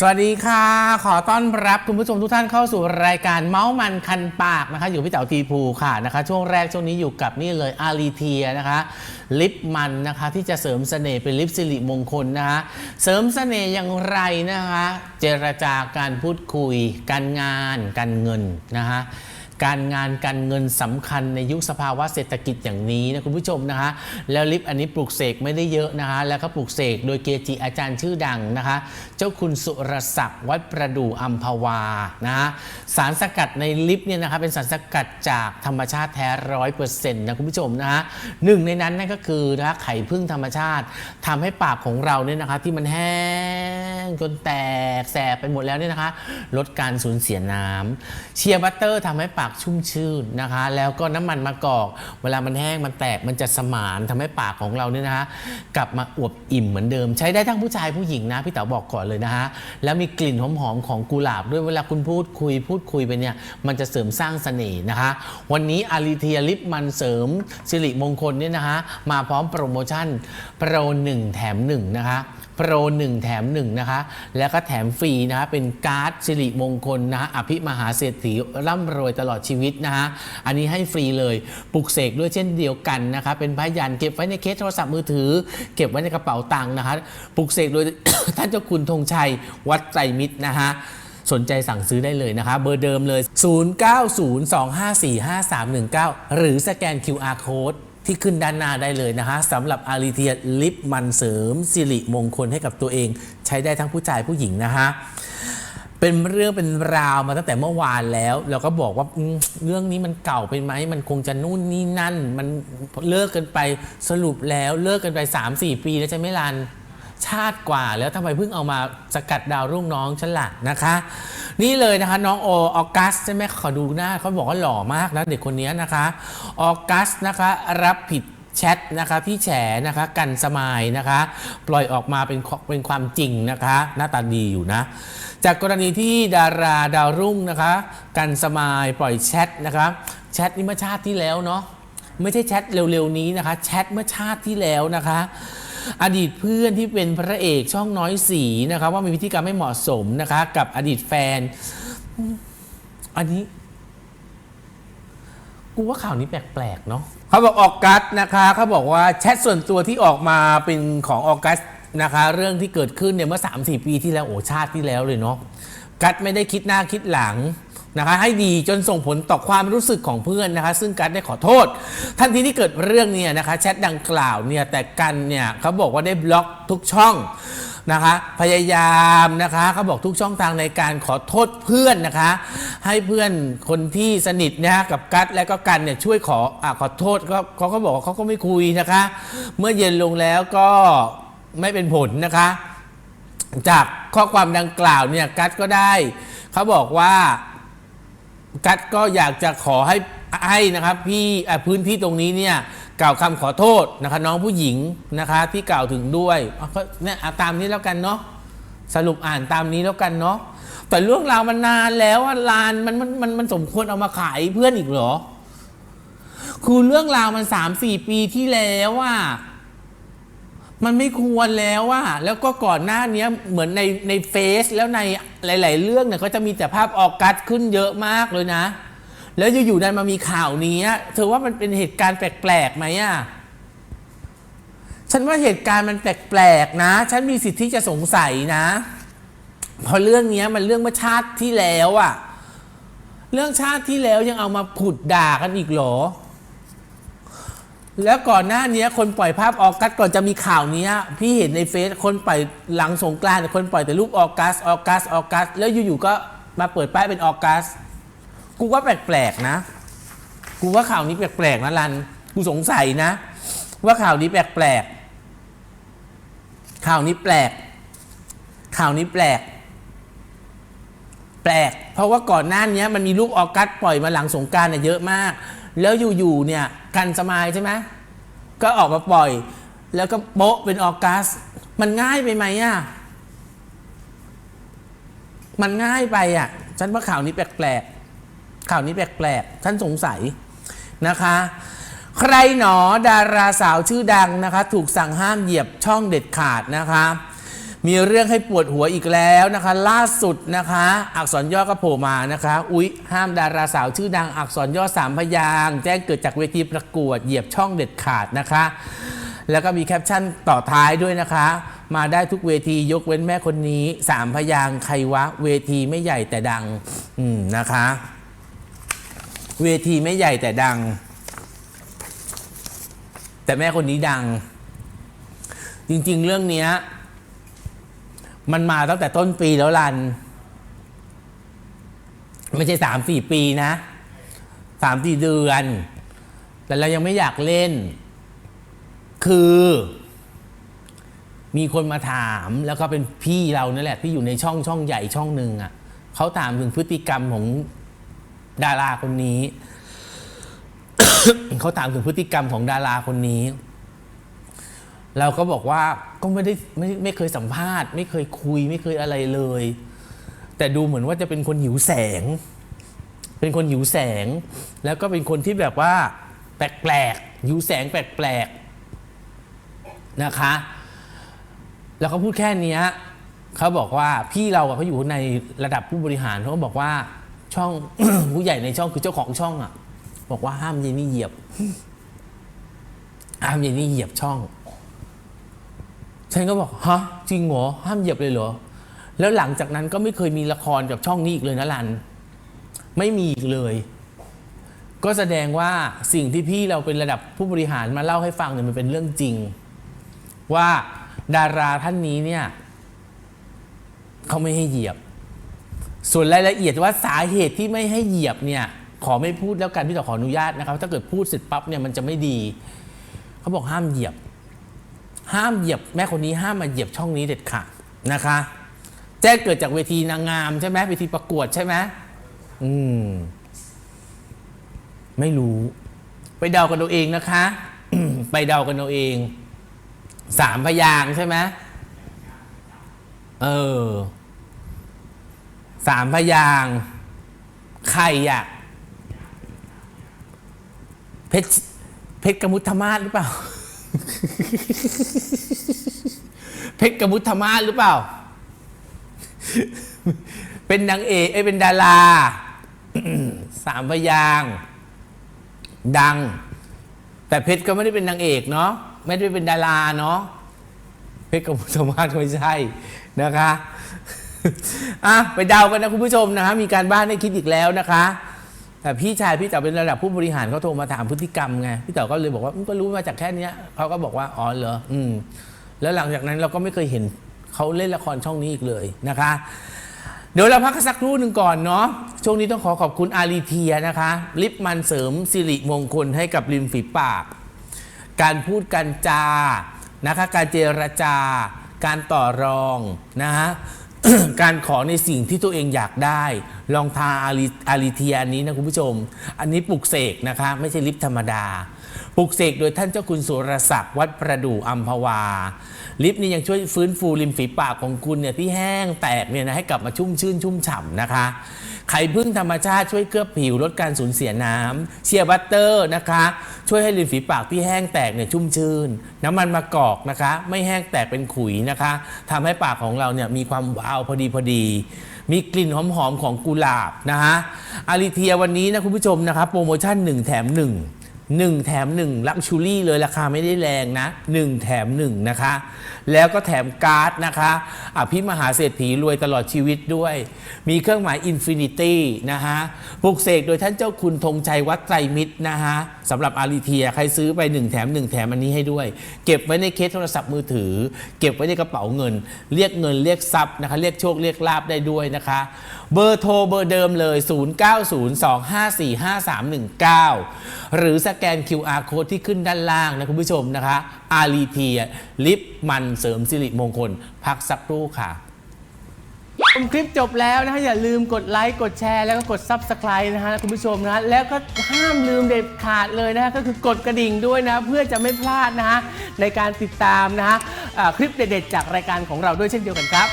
สวัสดีค่ะ ขอต้อนรับคุณผู้ชมทุกท่านเข้าสู่รายการเมาส์มันคันปากนะคะ อยู่พี่เต๋าทีภูค่ะนะคะ ช่วงแรกช่วงนี้อยู่กับนี่เลยอารีเทียนะคะ ลิปมันนะคะที่จะเสริมเสน่ห์เป็นลิปสิริมงคลนะคะ เสริมเสน่ห์อย่างไรนะคะ เจรจาการพูดคุย การงาน การเงินนะคะ การงานการเงินสำคัญในยุคสภาวะเศรษฐกิจอย่างนี้นะคุณผู้ชมนะคะ แล้วลิปอันนี้ปลูกเสกไม่ได้เยอะนะคะแล้วก็ปลูกเสกโดยเกจิอาจารย์ชื่อดังนะคะ เจ้าคุณสุรศักดิ์วัดประดู่อัมพวานะะสารสกัดในลิปเนี่ยนะคะเป็นสารสกัดจากธรรมชาติแท้ร้อยเปอร์เซ็นต์นะคุณผู้ชมนะคะหนึ่งในนั้นนั่นก็คือนะคะไข่พึ่งธรรมชาติทำให้ปากของเราเนี่ยนะคะที่มันแห้งจนแตกแสบไปหมดแล้วเนี่ยนะคะ ลดการสูญเสียน้ำเชียร์บัตเตอร์ทำให้ปากชุ่มชื่นนะคะ แล้วก็น้ำมันมะกอก เวลามันแห้งมันแตกมันจะสมานทำให้ปากของเราเนี่ยนะคะ กลับมาอวบอิ่มเหมือนเดิม ใช้ได้ทั้งผู้ชายผู้หญิงนะ พี่เต๋อบอกก่อนเลยนะคะ แล้วมีกลิ่นหอมๆของกุหลาบด้วยเวลาคุณพูดคุยพูดคุยไปเนี่ยมันจะเสริมสร้างเสน่ห์นะคะ วันนี้อาริเทียลิปมันเสริมสิริมงคลเนี่ยนะคะ มาพร้อมโปรโมชั่นโปร1แถม1นะคะโปร 1 แถม 1 นะคะ แล้วก็แถมฟรีนะคะเป็นการ์ดสิริมงคลนะะอภิมหาเศรษฐีร่ำรวยตลอดชีวิตนะคะอันนี้ให้ฟรีเลยปลุกเสกด้วยเช่นเดียวกันนะคะเป็นพยันเก็บไว้ในเคสโทรศัพท์มือถือ เก็บไว้ในกระเป๋าตังค์นะคะปลุกเสกโดยท่านเจ้าคุณธงชัยวัดไตรมิตรนะคะสนใจสั่งซื้อได้เลยนะคะ เบอร์เดิมเลย 0902545319 หรือสแกน QR code ที่ขึ้นด้านหน้าได้เลยนะคะสำหรับอาริเทียลิปมันเสริมสิริมงคลให้กับตัวเอง ใช้ได้ทั้งผู้ชายผู้หญิงนะคะเป็นเรื่องเป็นราวมาตั้งแต่เมื่อวานแล้วเราก็บอกว่าเรื่องนี้มันเก่าไปไหมมันคงจะนู่นนี่นั่น มันเลิกกันไปสรุปแล้วเลิกกันไป 3-4 ปีแล้วใช่ไหมลันชาติกว่าแล้วทำไมเพิ่งเอามาสกัดดาวรุ่งน้องฉันล่ะนะคะ นี่เลยนะคะน้องโอออกัสใช่ไหมขอดูหน้าเขาบอกว่าหล่อมากนะเด็กคนนี้นะคะออกัสนะคะรับผิดแชทนะคะที่แฉนะคะกันสมายนะคะ ปล่อยออกมาเป็นเป็นความจริงนะคะ หน้าตาดีอยู่นะ จากกรณีที่ดาราดาวรุ่งนะคะ กันสมายปล่อยแชทนะคะแชทนี้เมื่อชาติที่แล้วเนาะไม่ใช่แชทเร็วๆนี้นะคะ แชทเมื่อชาติที่แล้วนะคะ อดีตเพื่อนที่เป็นพระเอกช่องน้อยสีนะคะว่ามีพฤติกรรมไม่เหมาะสมนะคะกับอดีตแฟน อันนี้กูว่าข่าวนี้แปลกๆเนาะเขาบอกออกัสนะคะเขาบอกว่าแชทส่วนตัวที่ออกมาเป็นของออกัสนะคะ เรื่องที่เกิดขึ้นเนี่ยเมื่อ3-4ปีที่แล้วโอ้ชาติที่แล้วเลยเนาะกัสไม่ได้คิดหน้าคิดหลัง นะคะให้ดีจนส่งผลต่อความรู้สึกของเพื่อนนะคะ ซึ่งกัสได้ขอโทษ ทันทีที่เกิดเรื่องเนี่ยนะคะแชทดังกล่าวเนี่ยแต่กันเนี่ยเขาบอกว่าได้บล็อกทุกช่องนะคะพยายามนะคะเขาบอกทุกช่องทางในการขอโทษเพื่อนนะคะ ให้เพื่อนคนที่สนิทนะกับกัดและก็กันเนี่ยช่วยขออขอโทษก็เขาก็บอกเขาก็ไม่คุยนะคะ เมื่อเย็นลงแล้วก็ไม่เป็นผลนะคะ จากข้อความดังกล่าวเนี่ยกัดก็ได้เขาบอกว่า กัดก็อยากจะขอให้ให้นะครับพี่พื้นที่ตรงนี้เนี่ยกล่าวคำขอโทษนะคะน้องผู้หญิงนะคะที่กล่าวถึงด้วยเอาก็เนี่ยตามนี้แล้วกันเนาะสรุปอ่านตามนี้แล้วกันเนาะแต่เรื่องราวมันนานแล้วอะลานมันมันมันมันสมควรเอามาขายเพื่อนอีกเหรอ คือเรื่องราวมันสามสี่ปีที่แล้วอะ มันไม่ควรแล้วอะแล้วก็ก่อนหน้านี้เหมือนในในเฟซแล้วในหลาย ๆ เรื่องเนี่ยก็จะมีแต่ภาพออกกัสขึ้นเยอะมากเลยนะ แล้วอยู่ๆดันมามีข่าวนี้เธอว่ามันเป็นเหตุการณ์แปลกๆไหมอะฉันว่าเหตุการณ์มันแปลกๆนะ ฉันมีสิทธิ์ที่จะสงสัยนะเพราะเรื่องเนี้ยมันเรื่องเมื่อชาติที่แล้วอะเรื่องชาติที่แล้วยังเอามาผุดด่ากันอีกเหรอ แล้วก่อนหน้านี้คนปล่อยภาพออกัสก่อนจะมีข่าวนี้พี่เห็นในเฟซคนปล่อยหลังสงกรานต์คนปล่อยแต่รูปออกัสออกัสออกัส แล้วอยู่ๆก็มาเปิดป้ายเป็นออกัส กูว่าแปลกๆนะ กูว่าข่าวนี้แปลกๆนะรัน กูสงสัยนะ ว่าข่าวนี้แปลกๆข่าวนี้แปลก ข่าวนี้แปลก แปลก เพราะว่าก่อนหน้านี้มันมีรูปออกัสปล่อยมาหลังสงการเนี่ยเยอะมาก แล้วอยู่ๆเนี่ยกันสมายใช่ไหม ก็ออกมาปล่อย แล้วก็โป๊ะเป็นออกัส มันง่ายไปไหมอะ มันง่ายไปอะ ฉันว่าข่าวนี้แปลกๆ ข่าวนี้แปลกๆ ฉันสงสัยนะคะ ใครหนอดาราสาวชื่อดังนะคะ ถูกสั่งห้ามเหยียบช่องเด็ดขาดนะคะ มีเรื่องให้ปวดหัวอีกแล้วนะคะ ล่าสุดนะคะ อักษรย่อก็โผล่มานะคะ อุ๊ย ห้ามดาราสาวชื่อดังอักษรย่อสามพยางแจ้งเกิดจากเวทีประกวดเหยียบช่องเด็ดขาดนะคะ แล้วก็มีแคปชั่นต่อท้ายด้วยนะคะ มาได้ทุกเวทียกเว้นแม่คนนี้สามพยางใครวะ เวทีไม่ใหญ่แต่ดัง อืมนะคะ เวทีไม่ใหญ่แต่ดัง แต่แม่คนนี้ดัง จริง ๆ เรื่องเนี้ย มันมาตั้งแต่ต้นปีแล้วลัน ไม่ใช่สามสี่ปีนะสามสี่เดือน แต่เรายังไม่อยากเล่น คือ มีคนมาถามแล้วก็เป็นพี่เรานั่นแหละ ที่อยู่ในช่องช่องใหญ่ช่องหนึ่งอะเขาถามถึงพฤติกรรมของดาราคนนี้ เขาถามถึงพฤติกรรมของดาราคนนี้ เราก็บอกว่าก็ไม่ได้ไม่ไม่เคยสัมภาษณ์ ไม่เคยคุยไม่เคยอะไรเลย แต่ดูเหมือนว่าจะเป็นคนหิวแสง เป็นคนหิวแสง แล้วก็เป็นคนที่แบบว่า แปลกๆหิวแสงแปลกๆนะคะ แล้วเขาพูดแค่นี้เขาบอกว่าพี่เราเขาอยู่ในระดับผู้บริหารเขาบอกว่าช่องผู้ใหญ่ในช่องคือเจ้าของช่องอะบอกว่าห้ามเยนี่เหยียบ ห้ามเยนี่เหยียบช่อง ฉันก็บอกฮะจริงเหรอห้ามเหยียบเลยเหรอ แล้วหลังจากนั้นก็ไม่เคยมีละครกับช่องนี้อีกเลยนะรัน ไม่มีอีกเลย ก็แสดงว่าสิ่งที่พี่เราเป็นระดับผู้บริหารมาเล่าให้ฟังเนี่ยมันเป็นเรื่องจริง ว่าดาราท่านนี้เนี่ยเขาไม่ให้เหยียบ ส่วนรายละเอียดว่าสาเหตุที่ไม่ให้เหยียบเนี่ยขอไม่พูดแล้วกันพี่ต่อขออนุญาตนะครับ ถ้าเกิดพูดเสร็จปั๊บเนี่ยมันจะไม่ดี เขาบอกห้ามเหยียบ ห้ามเหยียบแม่คนนี้ห้ามมาเหยียบช่องนี้เด็ดขาดนะคะ แจ้งเกิดจากเวทีนางงามใช่ไหมเวทีประกวดใช่ไหมอืม ไม่รู้ ไปเดากันเอาเองนะคะไปเดากันเอาเอง สามพยางใช่ไหมเออสามพยางใครอะเพชรเพชรกมุทธมาศหรือเปล่า เพชรกมุทธมาศหรือเปล่า เป็นนางเอกเอ้เป็นดารา สามพยางดัง แต่เพชรก็ไม่ได้เป็นนางเอกเนาะไม่ได้เป็นดาราเนาะเพชรกับพุทธมาศไม่ใช่นะคะอะไปเดากันนะคุณผู้ชมนะคะมีการบ้านให้คิดอีกแล้วนะคะ แต่พี่ชายพี่เต๋อเป็นระดับผู้บริหารเขาโทรมาถามพฤติกรรมไงพี่เต๋อก็เลยบอกว่าก็รู้มาจากแค่เนี้ยเขาก็บอกว่าอ๋อเหรออืมแล้วหลังจากนั้นเราก็ไม่เคยเห็นเขาเล่นละครช่องนี้อีกเลยนะคะ เดี๋ยวเราพักสักครู่หนึ่งก่อนเนาะช่วงนี้ต้องขอขอบคุณอารีเทียนะคะ ลิปมันเสริมสิริมงคลให้กับริมฝีปาก การพูดการจานะคะ การเจรจาการต่อรองนะฮะ การขอในสิ่งที่ตัวเองอยากได้ลองทาอาริอาริเทียนนี้นะคุณผู้ชม อันนี้ปลุกเสกนะคะ ไม่ใช่ลิปธรรมดา ปลุกเสกโดยท่านเจ้าคุณสุรศักดิ์วัดประดู่อัมพวา ลิปนี้ยังช่วยฟื้นฟูริมฝีปากของคุณเนี่ยที่แห้งแตกเนี่ยนะให้กลับมาชุ่มชื่นชุ่มฉ่ำนะคะไข่พึ่งธรรมชาติช่วยเคลือบผิวลดการสูญเสียน้ำเชียร์บัตเตอร์นะคะ ช่วยให้ริมฝีปากที่แห้งแตกเนี่ยชุ่มชื่น น้ำมันมะกอกนะคะ ไม่แห้งแตกเป็นขุยนะคะทำให้ปากของเราเนี่ยมีความวาวพอดีพอดี มีกลิ่นหอมๆของกุหลาบนะคะอาริเทียวันนี้นะคุณผู้ชมนะคะโปรโมชั่น 1 แถม 1 1 แถม 1 ลักชูรี่เลยราคาไม่ได้แรงนะ 1 แถม 1 นะคะ แล้วก็แถมการ์ดนะคะอภิมหาเศรษฐีรวยตลอดชีวิตด้วย มีเครื่องหมายอินฟินิตี้นะคะปลุกเสกโดยท่านเจ้าคุณธงชัยวัดไตรมิตรนะคะสำหรับอาริเทียใครซื้อไป 1 แถม 1 แถมอันนี้ให้ด้วย เก็บไว้ในเคสโทรศัพท์มือถือ เก็บไว้ในกระเป๋าเงิน เรียกเงินเรียกทรัพย์นะคะเรียกโชคเรียกลาบได้ด้วยนะคะเบอร์โทรเบอร์เดิมเลย 0902545319 หรือสแกน QR code ที่ขึ้นด้านล่างนะคุณผู้ชมนะคะ อารีเทีย ลิปมันเสริมสิริมงคล พักสักครู่ค่ะชมคลิปจบแล้วนะคะอย่าลืมกดไลค์กดแชร์แล้วก็กด Subscribe นะฮะคุณผู้ชมนะฮะแล้วก็ห้ามลืมเด็ดขาดเลยนะฮะก็คือกดกระดิ่งด้วยนะ เพื่อจะไม่พลาดนะฮะในการติดตามนะฮะอ่าคลิปเด็ดๆจากรายการของเราด้วยเช่นเดียวกันครับ